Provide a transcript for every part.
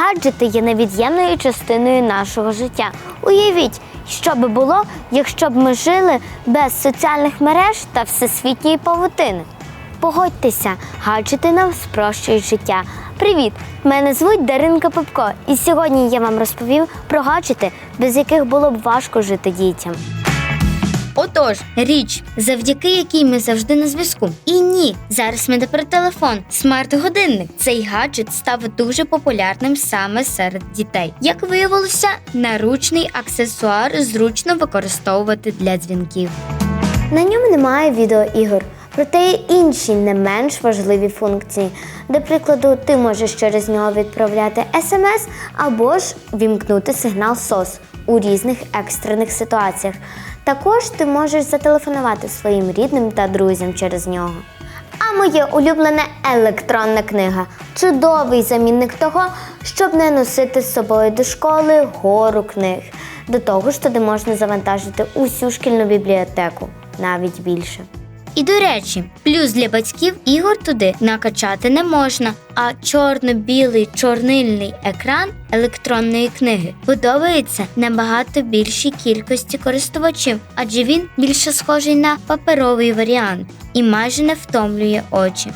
Гаджети є невід'ємною частиною нашого життя. Уявіть, що би було, якщо б ми жили без соціальних мереж та всесвітньої павутини. Погодьтеся, гаджети нам спрощують життя. Привіт! Мене звуть Даринка Попко, і сьогодні я вам розповім про гаджети, без яких було б важко жити дітям. Отож, річ, завдяки якій ми завжди на зв'язку. І ні, зараз ми не про телефон, смарт-годинник. Цей гаджет став дуже популярним саме серед дітей. Як виявилося, наручний аксесуар зручно використовувати для дзвінків. На ньому немає відеоігор, проте є інші не менш важливі функції. До прикладу, ти можеш через нього відправляти смс або ж вімкнути сигнал SOS у різних екстрених ситуаціях. Також ти можеш зателефонувати своїм рідним та друзям через нього. А моє улюблене електронна книга чудовий замінник того, щоб не носити з собою до школи гору книг. До того ж, туди можна завантажити усю шкільну бібліотеку, навіть більше. І до речі, плюс для батьків ігор туди накачати не можна, а чорно-білий чорнильний екран електронної книги подобається набагато більшій кількості користувачів, адже він більше схожий на паперовий варіант і майже не втомлює очі.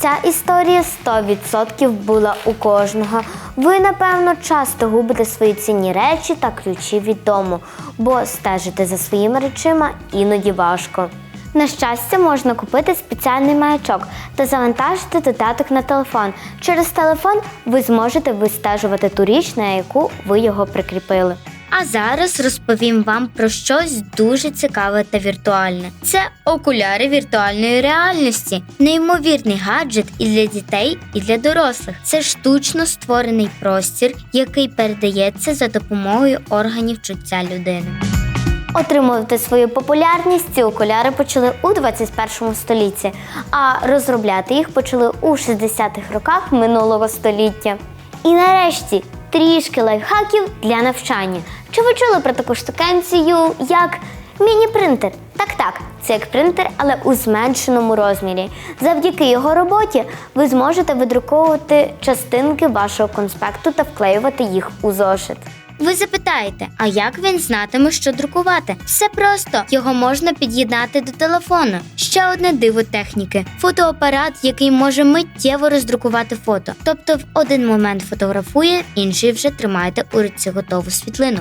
Ця історія 100% була у кожного. Ви, напевно, часто губите свої цінні речі та ключі від дому, бо стежити за своїми речима іноді важко. На щастя, можна купити спеціальний маячок та завантажити додаток на телефон. Через телефон ви зможете вистежувати ту річ, на яку ви його прикріпили. А зараз розповім вам про щось дуже цікаве та віртуальне. Це окуляри віртуальної реальності, неймовірний гаджет і для дітей, і для дорослих. Це штучно створений простір, який передається за допомогою органів чуття людини. Отримувати свою популярність ці окуляри почали у 21 столітті, а розробляти їх почали у 60-х роках минулого століття. І нарешті трішки лайфхаків для навчання. Чи ви чули про таку штукенцію, як міні-принтер? Так, так, це як принтер, але у зменшеному розмірі. Завдяки його роботі ви зможете видруковувати частинки вашого конспекту та вклеювати їх у зошит. Ви запитаєте, а як він знатиме, що друкувати? Все просто його можна під'єднати до телефону. Ще одне диво техніки: фотоапарат, який може миттєво роздрукувати фото. Тобто, в один момент фотографує, інший вже тримаєте у руці готову світлину.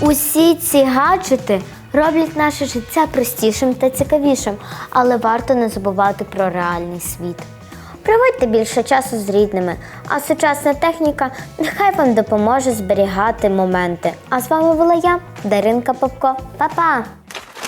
Усі ці гаджети роблять наше життя простішим та цікавішим, але варто не забувати про реальний світ. Проводьте більше часу з рідними, а сучасна техніка нехай вам допоможе зберігати моменти. А з вами була я, Даринка Попко. Па-па!